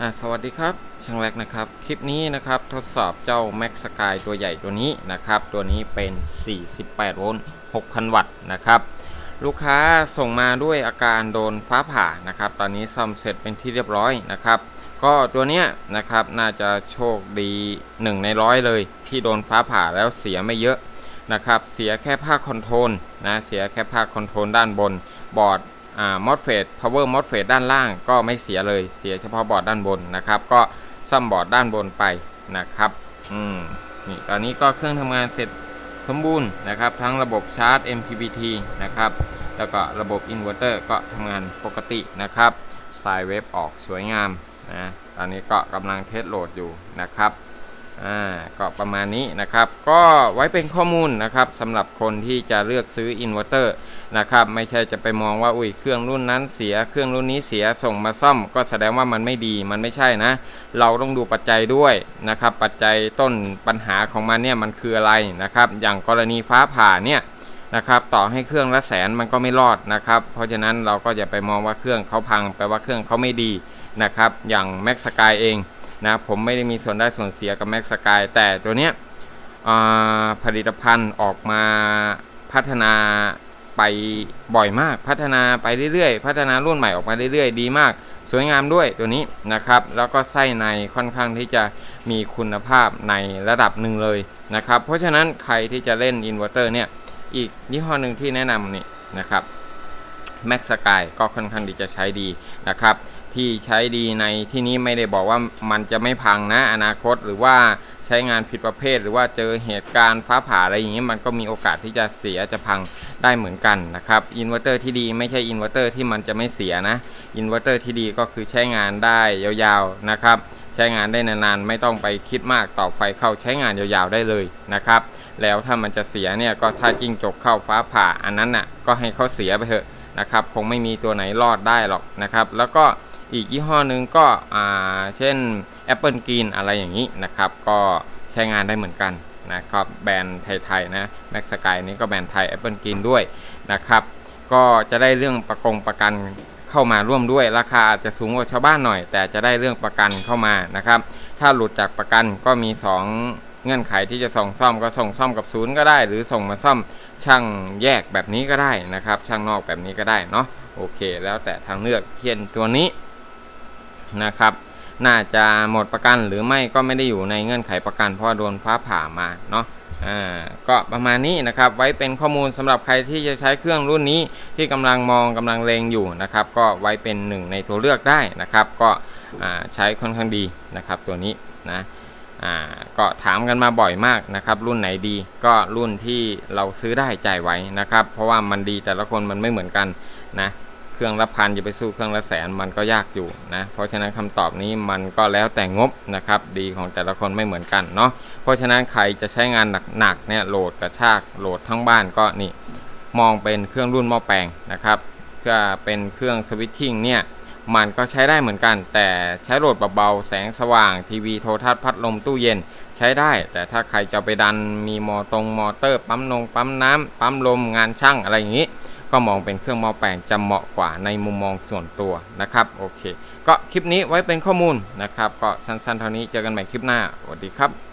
สวัสดีครับช่างแรกนะครับ คลิปนี้นะครับทดสอบเจ้า Max Sky ตัวใหญ่ตัวนี้นะครับ ตัวนี้เป็น 48 โวลต์ 6,000 วัตต์นะครับ ลูกค้าส่งมาด้วยอาการโดนฟ้าผ่านะครับ ตอนนี้ซ่อมเสร็จเป็นที่เรียบร้อยนะครับ ก็ตัวเนี้ยนะครับน่าจะโชคดี 1 ในร้อยเลย ที่โดนฟ้าผ่าแล้วเสียไม่เยอะนะครับ เสียแค่ภาคคอนโทรลนะ เสียแค่ภาคคอนโทรลด้านบน บอร์ด มอสเฟตพาวเวอร์มอสเฟตด้านล่างก็ไม่เสียเลยเสียเฉพาะบอร์ดด้านบนนะครับ ก็ซ่อมบอร์ดด้านบนไปนะครับอืมนี่ตอนนี้ก็เครื่องทำงานเสร็จสมบูรณ์นะครับ ทั้งระบบชาร์จ MPPT นะครับแล้วก็ระบบอินเวอร์เตอร์ก็ทำงานปกตินะครับสายเวฟออกสวยงามนะตอนนี้ก็กำลังเทสโหลดอยู่นะครับอ่าก็ประมาณนี้นะครับ ก็ไว้เป็นข้อมูลนะครับสำหรับคนที่จะเลือกซื้ออินเวอร์เตอร์ นะครับ ไม่ใช่จะไปมองว่าอุ้ยเครื่องรุ่นนั้นเสียเครื่องรุ่นนี้เสียส่งมาซ่อม ก็แสดงว่ามันไม่ดีมันไม่ใช่นะ เราต้องดูปัจจัยด้วยนะครับ ปัจจัยต้นปัญหาของมันเนี่ยมันคืออะไรนะครับ อย่างกรณีฟ้าผ่าเนี่ยนะครับ ต่อให้เครื่องละแสนมันก็ไม่รอดนะครับ เพราะฉะนั้นเราก็อย่าไปมองว่าเครื่องเขาพังแปลว่าเครื่องเขาไม่ดีนะครับ อย่าง Max Sky เองนะผมไม่ได้มีส่วนได้ส่วนเสียกับ Max Sky แต่ตัวเนี้ยผลิตภัณฑ์ออกมาพัฒนา ไปบ่อยมาก พัฒนาไปเรื่อยๆ พัฒนารุ่นใหม่ออกมาเรื่อยๆ ดีมาก สวยงามด้วยตัวนี้นะครับ แล้วก็ไส้ในค่อนข้างที่จะมีคุณภาพในระดับหนึ่งเลยนะครับ เพราะฉะนั้นใครที่จะเล่นอินเวอร์เตอร์เนี่ย อีกยี่ห้อหนึ่งที่แนะนำนี่นะครับแม็กสกายก็ค่อนข้างที่จะใช้ดีนะครับ ที่ใช้ดีในที่นี้ไม่ได้บอกว่ามันจะไม่พังนะอนาคตหรือว่าใช้งานผิดประเภท หรือว่าเจอเหตุการณ์ฟ้าผ่าอะไรอย่างนี้มันก็มีโอกาสที่จะเสียจะพังได้เหมือนกันนะครับอินเวอร์เตอร์ที่ดีไม่ใช่อินเวอร์เตอร์ที่มันจะไม่เสียนะอินเวอร์เตอร์ที่ดีก็คือใช้งานได้ยาวๆนะครับ ใช้งานได้นานๆไม่ต้องไปคิดมากต่อไฟเข้าใช้งานยาวๆได้เลยนะครับ แล้วถ้ามันจะเสียเนี่ยก็ถ้าจิ้งจกเข้าฟ้าผ่าอันนั้นน่ะก็ให้เขาเสียไปเถอะนะครับ คงไม่มีตัวไหนรอดได้หรอกนะครับ แล้วก็ อีกยี่ห้อหนึ่งก็อ่าเช่น Apple Green อะไรอย่างนี้นะครับ ก็ใช้งานได้เหมือนกันนะครับแบรนด์ไทยๆนะ Max Sky นี้ก็แบรนด์ไทย Apple Green ด้วยนะครับก็จะได้เรื่องประกงประกันเข้ามาร่วมด้วย ราคาอาจจะสูงกว่าชาวบ้านหน่อย แต่จะได้เรื่องประกันเข้ามานะครับ ถ้าหลุดจากประกันก็มี 2 เงื่อนไขที่จะส่งซ่อมก็ส่งซ่อมกับศูนย์ก็ได้ หรือส่งมาซ่อมช่างแยกแบบนี้ก็ได้นะครับ ช่างนอกแบบนี้ก็ได้เนาะโอเค แล้วแต่ทางเลือกเช่นตัวนี้ นะครับ น่าจะหมดประกันหรือไม่ก็ไม่ได้อยู่ในเงื่อนไขประกันเพราะโดนฟ้าผ่ามาเนาะอ่าก็ประมาณนี้นะครับ ไว้เป็นข้อมูลสำหรับใครที่จะใช้เครื่องรุ่นนี้ที่กำลังมองกำลังเลงอยู่นะครับ ก็ไว้เป็นหนึ่งในตัวเลือกได้นะครับ ก็ใช้ค่อนข้างดีนะครับ ตัวนี้นะก็ถามกันมาบ่อยมากนะครับ รุ่นไหนดีก็รุ่นที่เราซื้อได้จ่ายไว้นะครับ เพราะว่ามันดีแต่ละคนมันไม่เหมือนกันนะ รื่อง ละพันจะไปสู้เครื่องละแสนมันก็ยากอยู่นะเพราะฉะนั้นคำตอบนี้มันก็แล้วแต่งบนะครับดีของแต่ละคนไม่เหมือนกันเนาะเพราะฉะนั้นใครจะใช้งานหนักๆเนี่ยโหลดกระชากโหลดทั้งบ้านก็นี่มองเป็นเครื่องรุ่นหม้อแปลงนะครับก็เป็นเครื่องสวิตชิ่งเนี่ยมันก็ใช้ได้เหมือนกัน แต่ใช้โหลดเบาๆแสงสว่างทีวีโทรทัศน์พัดลมตู้เย็นใช้ได้ แต่ถ้าใครจะไปดันมีมอตรงมอเตอร์ ปั๊มนงปั๊มน้ำปั๊มลมงานช่างอะไรอย่างนี้ ก็มองเป็นเครื่องหม้อแปลงจะเหมาะกว่าในมุมมองส่วนตัวนะครับโอเค ก็คลิปนี้ไว้เป็นข้อมูลนะครับ ก็สั้นๆเท่านี้เจอกันใหม่คลิปหน้าสวัสดีครับ